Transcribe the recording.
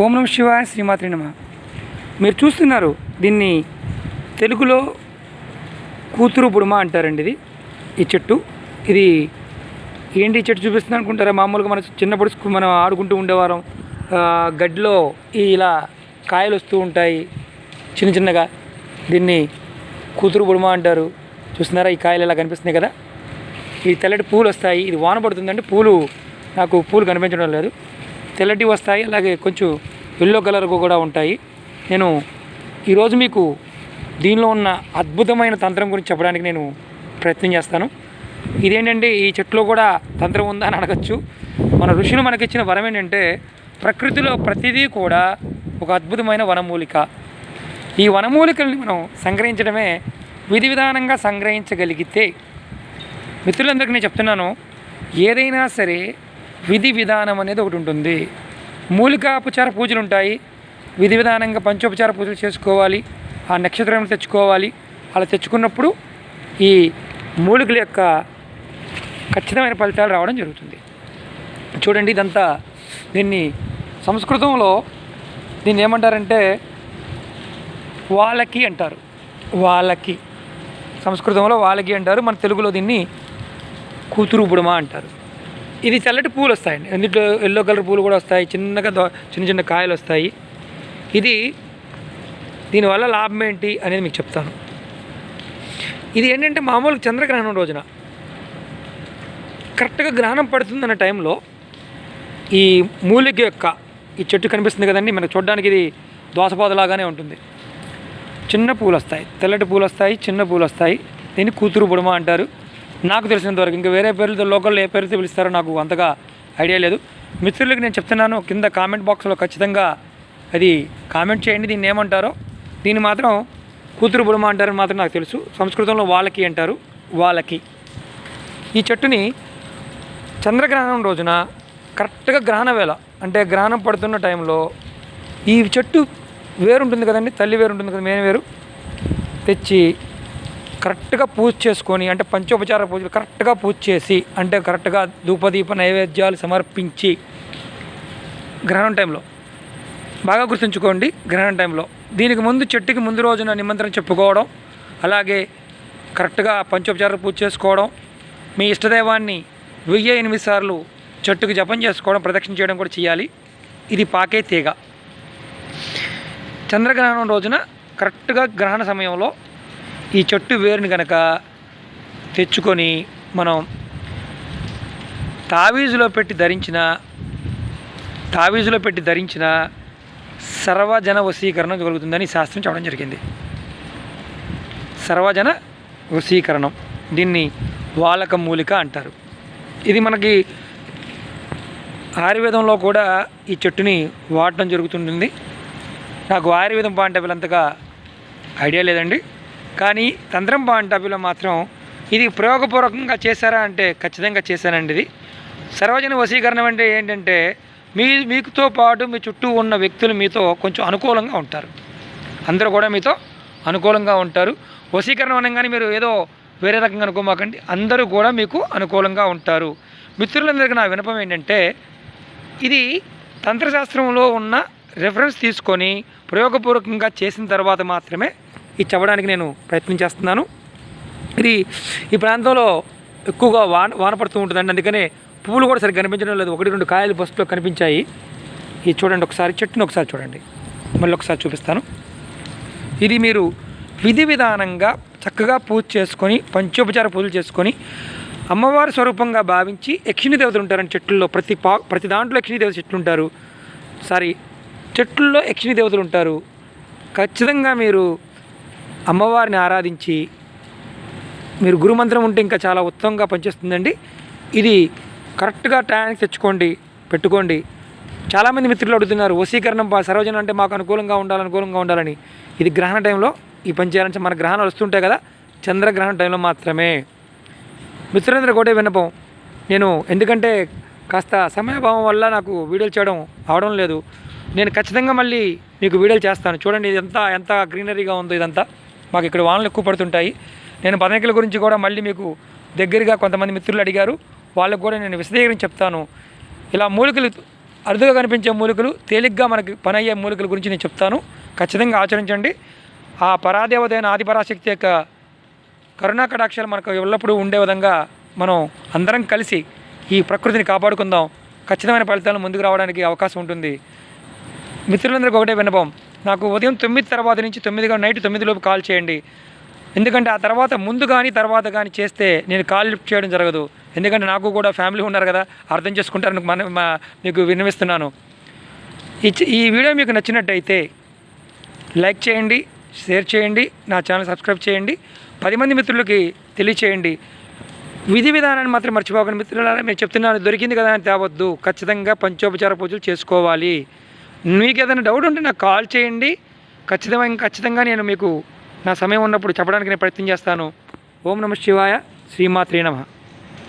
ఓం నమ శివాయ శ్రీమాత్రి నమ. మీరు చూస్తున్నారు దీన్ని తెలుగులో కూతురు బుడుమ అంటారండి ఇది ఈ చెట్టు. ఇది ఏంటి ఈ చెట్టు చూపిస్తుంది అనుకుంటారా? మామూలుగా మన చిన్నప్పుడు మనం ఆడుకుంటూ ఉండేవారం గడ్డిలో ఈ ఇలా కాయలు వస్తూ ఉంటాయి చిన్న చిన్నగా. దీన్ని కూతురు బుడుమ అంటారు. చూస్తున్నారా? ఈ కాయలు ఇలా కనిపిస్తున్నాయి కదా. ఈ తెల్లటి పూలు వస్తాయి. ఇది వాన పడుతుందంటే పూలు నాకు పూలు కనిపించడం లేదు. తెల్లటి వస్తాయి అలాగే కొంచెం ఎల్లో కలర్ కూడా ఉంటాయి. నేను ఈరోజు మీకు దీనిలో ఉన్న అద్భుతమైన తంత్రం గురించి చెప్పడానికి నేను ప్రయత్నం చేస్తాను. ఇదేంటంటే ఈ చెట్టులో కూడా తంత్రం ఉందా అని అడగచ్చు. మన ఋషులు మనకిచ్చిన వరం ఏంటంటే ప్రకృతిలో ప్రతిదీ కూడా ఒక అద్భుతమైన వనమూలిక. ఈ వనమూలికల్ని మనం సంగ్రహించడమే విధి విధానంగా సంగ్రహించగలిగితే మిత్రులందరికీ నేను చెప్తున్నాను ఏదైనా సరే విధి విధానం అనేది ఒకటి ఉంటుంది. మూలికాపచార పూజలు ఉంటాయి. విధి విధానంగా పంచోపచార పూజలు చేసుకోవాలి. ఆ నక్షత్రం తెచ్చుకోవాలి. అలా తెచ్చుకున్నప్పుడు ఈ మూలికల యొక్క ఖచ్చితమైన ఫలితాలు రావడం జరుగుతుంది. చూడండి ఇదంతా దీన్ని సంస్కృతంలో దీన్ని ఏమంటారంటే వాళ్ళకి అంటారు. వాళ్ళకి. సంస్కృతంలో వాళ్ళకి అంటారు. మన తెలుగులో దీన్ని కూతురు బుడమా అంటారు. ఇది తెల్లటి పూలు వస్తాయండి ఎందులో ఎల్లో కలర్ పూలు కూడా వస్తాయి. చిన్నగా చిన్న చిన్న కాయలు వస్తాయి. ఇది దీనివల్ల లాభం ఏంటి అనేది మీకు చెప్తాను. ఇది ఏంటంటే మామూలు చంద్రగ్రహణం రోజున కరెక్ట్గా గ్రహణం పడుతుందన్న టైంలో ఈ మూలిక యొక్క ఈ చెట్టు కనిపిస్తుంది కదండి. మనకు చూడడానికి ఇది దోసపాదలాగానే ఉంటుంది. చిన్న పూలు వస్తాయి. తెల్లటి పూలు వస్తాయి చిన్న పూలు వస్తాయి. దీన్ని కూతురు బుడమ అంటారు. నాకు తెలిసినంత వరకు ఇంకా వేరే పేర్లతో లోకల్లో ఏ పేరుతో పిలుస్తారో నాకు అంతగా ఐడియా లేదు. మిత్రులకు నేను చెప్తున్నాను కింద కామెంట్ బాక్స్లో ఖచ్చితంగా అది కామెంట్ చేయండి దీన్ని ఏమంటారో. దీన్ని మాత్రం కూతురు బుడమ అంటారని మాత్రం నాకు తెలుసు. సంస్కృతంలో వాళ్ళకి అంటారు వాళ్ళకి. ఈ చెట్టుని చంద్రగ్రహణం రోజున కరెక్ట్గా గ్రహణ వేళ అంటే గ్రహణం పడుతున్న టైంలో ఈ చెట్టు వేరు ఉంటుంది కదండి తల్లి వేరు ఉంటుంది కదా మేన వేరు తెచ్చి కరెక్ట్గా పూజ చేసుకొని అంటే పంచోపచార పూజలు కరెక్ట్గా పూజ చేసి అంటే కరెక్ట్గా ధూపదీప నైవేద్యాలు సమర్పించి గ్రహణం టైంలో. బాగా గుర్తుంచుకోండి గ్రహణం టైంలో. దీనికి ముందు చెట్టుకి ముందు రోజున నిమంత్రణ చెప్పుకోవడం అలాగే కరెక్ట్గా పంచోపచార పూజ చేసుకోవడం మీ ఇష్టదైవాన్ని వెయ్యి ఎనిమిది సార్లు చెట్టుకి జపం చేసుకోవడం ప్రదక్షిణ చేయడం కూడా చేయాలి. ఇది పాకే తీగ. చంద్రగ్రహణం రోజున కరెక్ట్గా గ్రహణ సమయంలో ఈ చెట్టు వేరుని కనుక తెచ్చుకొని మనం తావీజులో పెట్టి ధరించిన తావీజులో పెట్టి ధరించిన సర్వజన వశీకరణం కలుగుతుందని శాస్త్రం చెప్పడం జరిగింది. సర్వజన వశీకరణం. దీన్ని వాలక మూలిక అంటారు. ఇది మనకి ఆయుర్వేదంలో కూడా ఈ చెట్టుని వాడటం జరుగుతుంటుంది. నాకు ఆయుర్వేదం పాంటవిలు అంతగా ఐడియా లేదండి. కానీ తంత్రం పాంటవిలో మాత్రం ఇది ప్రయోగపూర్వకంగా చేశారా అంటే ఖచ్చితంగా చేశానండి ఇది. సర్వజన వశీకరణం అంటే ఏంటంటే మీ మీకుతో పాటు మీ చుట్టూ ఉన్న వ్యక్తులు మీతో కొంచెం అనుకూలంగా ఉంటారు. అందరూ కూడా మీతో అనుకూలంగా ఉంటారు. వశీకరణం అనగానే మీరు ఏదో వేరే రకంగా అనుకోమాకండి. అందరూ కూడా మీకు అనుకూలంగా ఉంటారు. మిత్రులందరికీ నా వినపం ఏంటంటే ఇది తంత్రశాస్త్రంలో ఉన్న రెఫరెన్స్ తీసుకొని ప్రయోగపూర్వకంగా చేసిన తర్వాత మాత్రమే ఇది చెప్పడానికి నేను ప్రయత్నం చేస్తున్నాను. ఇది ఈ ప్రాంతంలో ఎక్కువగా వాన వాన పడుతూ ఉంటుందండి. అందుకనే పువ్వులు కూడా సరిగ్గా కనిపించడం లేదు. ఒకటి రెండు కాయలు ఫస్ట్లో కనిపించాయి. ఇది చూడండి ఒకసారి చెట్టుని ఒకసారి చూడండి. మళ్ళీ ఒకసారి చూపిస్తాను. ఇది మీరు విధి విధానంగా చక్కగా పూజ చేసుకొని పంచోపచార పూజలు చేసుకొని అమ్మవారి స్వరూపంగా భావించి యక్షిణి దేవతలు ఉంటారండి చెట్లలో ప్రతి పా ప్రతి దాంట్లో యక్షిణి దేవత చెట్లు ఉంటారు. సారీ చెట్లలో యక్షిణి దేవతలు ఉంటారు. ఖచ్చితంగా మీరు అమ్మవారిని ఆరాధించి మీరు గురుమంత్రం ఉంటే ఇంకా చాలా ఉత్తమంగా పనిచేస్తుందండి. ఇది కరెక్ట్గా టయానికి తెచ్చుకోండి పెట్టుకోండి. చాలామంది మిత్రులు అడుగుతున్నారు వసీకరణం సరోజనం సర్వజనం అంటే మాకు అనుకూలంగా ఉండాలి అనుకూలంగా ఉండాలని. ఇది గ్రహణ టైంలో ఈ పని చేయాలని మన గ్రహణాలు వస్తుంటాయి కదా చంద్రగ్రహణ టైంలో మాత్రమే. మిత్రులందరూ కూడా విన్నపం నేను ఎందుకంటే కాస్త సమయభావం వల్ల నాకు వీడియోలు చేయడం అవడం లేదు. నేను ఖచ్చితంగా మళ్ళీ మీకు వీడియోలు చేస్తాను. చూడండి ఇదంతా ఎంత గ్రీనరీగా ఉందో ఇదంతా. మాకు ఇక్కడ వానలు ఎక్కువ పడుతుంటాయి. నేను పదనికల గురించి కూడా మళ్ళీ మీకు దగ్గరగా కొంతమంది మిత్రులు అడిగారు. వాళ్ళకు కూడా నేను విశదీకరించి చెప్తాను. ఇలా మూలికలు అరుదుగా కనిపించే మూలికలు తేలిగ్గా మనకి పని అయ్యే మూలికల గురించి నేను చెప్తాను. ఖచ్చితంగా ఆచరించండి. ఆ పరాదేవదైన ఆదిపరాశక్తి యొక్క కరుణా కటాక్షాలు మనకు ఎల్లప్పుడూ ఉండే విధంగా మనం అందరం కలిసి ఈ ప్రకృతిని కాపాడుకుందాం. ఖచ్చితమైన ఫలితాలు ముందుకు రావడానికి అవకాశం ఉంటుంది. మిత్రులందరికీ ఒకటే వినపం నాకు ఉదయం తొమ్మిది తర్వాత నుంచి తొమ్మిదిగా నైట్ తొమ్మిదిలోపు కాల్ చేయండి. ఎందుకంటే ఆ తర్వాత ముందు కానీ తర్వాత కానీ చేస్తే నేను కాల్ లిఫ్ట్ చేయడం జరగదు. ఎందుకంటే నాకు కూడా ఫ్యామిలీ ఉన్నారు కదా అర్థం చేసుకుంటారని మన మీకు విన్నవిస్తున్నాను. ఈ ఈ వీడియో మీకు నచ్చినట్టయితే లైక్ చేయండి షేర్ చేయండి నా ఛానల్ సబ్స్క్రైబ్ చేయండి పది మంది మిత్రులకి తెలియచేయండి. విధి విధానాన్ని మాత్రం మర్చిపోకండి. మిత్రులారా మీరు చెప్తున్నాను దొరికింది కదా అని తేవద్దు. ఖచ్చితంగా పంచోపచార పూజలు చేసుకోవాలి. మీకు ఏదైనా డౌట్ ఉంటే నాకు కాల్ చేయండి. ఖచ్చితంగా ఖచ్చితంగా నేను మీకు నా సమయం ఉన్నప్పుడు చెప్పడానికి నేను ప్రయత్నం చేస్తాను. ఓం నమ శివాయ. శ్రీమాత్రే నమః.